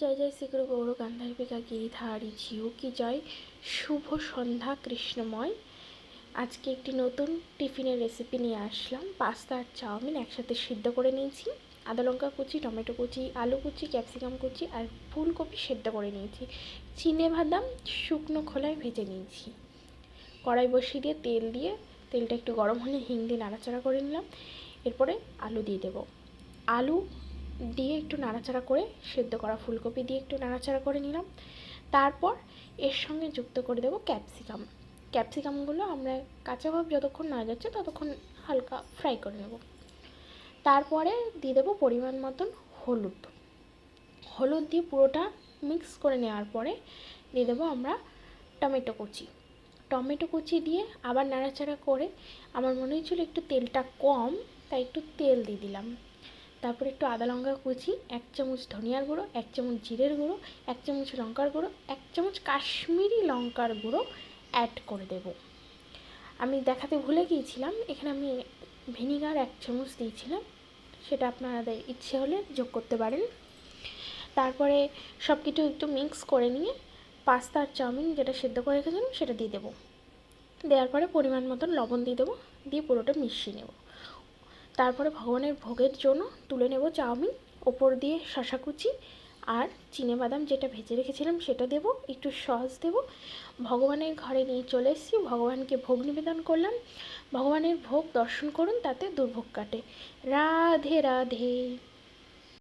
জয় জয় শ্রীগুরু গৌর গান্ধারবিকা গিরিধারী ঝিও কি জয়। শুভ সন্ধ্যা কৃষ্ণময়। আজকে একটি নতুন টিফিনের রেসিপি নিয়ে আসলাম। পাস্তা আর চাউমিন একসাথে সিদ্ধ করে নিয়েছি। আদা লঙ্কা কুচি, টমেটো কুচি, আলু কুচি ক্যাপসিকাম কুচি আর ফুলকপি সেদ্ধ করে নিয়েছি। চিনে বাদাম, শুকনো খোলায় ভেজে নিয়েছি। কড়াই বসিয়ে দিয়ে তেল দিয়ে, তেলটা একটু গরম হলে হিং দিয়ে নাড়াচাড়া করে নিলাম। এরপরে আলু দিয়ে দেবো। আলু দিয়ে একটু নাড়াচাড়া করে সেদ্ধ করা ফুলকপি দিয়ে একটু নাড়াচাড়া করে নিলাম। তারপর এর সঙ্গে যুক্ত করে দেবো ক্যাপসিকাম। ক্যাপসিকামগুলো আমরা কাঁচা ভাব যতক্ষণ না যাচ্ছে ততক্ষণ হালকা ফ্রাই করে নেব। তারপরে দিয়ে দেবো পরিমাণ মতন হলুদ। হলুদ দিয়ে পুরোটা মিক্স করে নেওয়ার পরে দিয়ে দেবো আমরা টমেটো কুচি। টমেটো কুচি দিয়ে আবার নাড়াচাড়া করে, আমার মনে হয়েছিল একটু তেলটা কম, তাই একটু তেল দিয়ে দিলাম। তারপর একটু আদা লঙ্কা কুচি, এক চামচ ধনিয়ার গুঁড়ো, এক চামচ জিরের গুঁড়ো, এক চামচ লঙ্কার গুঁড়ো, এক চামচ কাশ্মীরি লঙ্কার গুঁড়ো অ্যাড করে দেব। আমি দেখাতে ভুলে গিয়েছিলাম, এখানে আমি ভিনিগার এক চামচ দিয়েছিলাম, সেটা আপনাদের ইচ্ছে হলে যোগ করতে পারেন। তারপরে সব কিছু একটু মিক্স করে নিয়ে পাস্তা আর চাউমিন যেটা সেদ্ধ করে রেখেছিলাম, সেটা দিয়ে দেবো। দেওয়ার পরে পরিমাণ মতন লবণ দিয়ে দেবো, দিয়ে পুরোটা মিশিয়ে নেব। তারপরে ভগবানের ভোগের জন্য তুলে নেব চাউমিন, ওপর দিয়ে শশা কুচি আর বাদাম যেটা ভেজে রেখেছিলাম সেটা দেব, একটু সস দেব। ভগবানের ঘরে নিয়ে চলে এসেছি, ভগবানকে ভোগ নিবেদন করলাম। ভগবানের ভোগ দর্শন করুন, তাতে দুর্ভোগ কাটে। রাধে রাধে।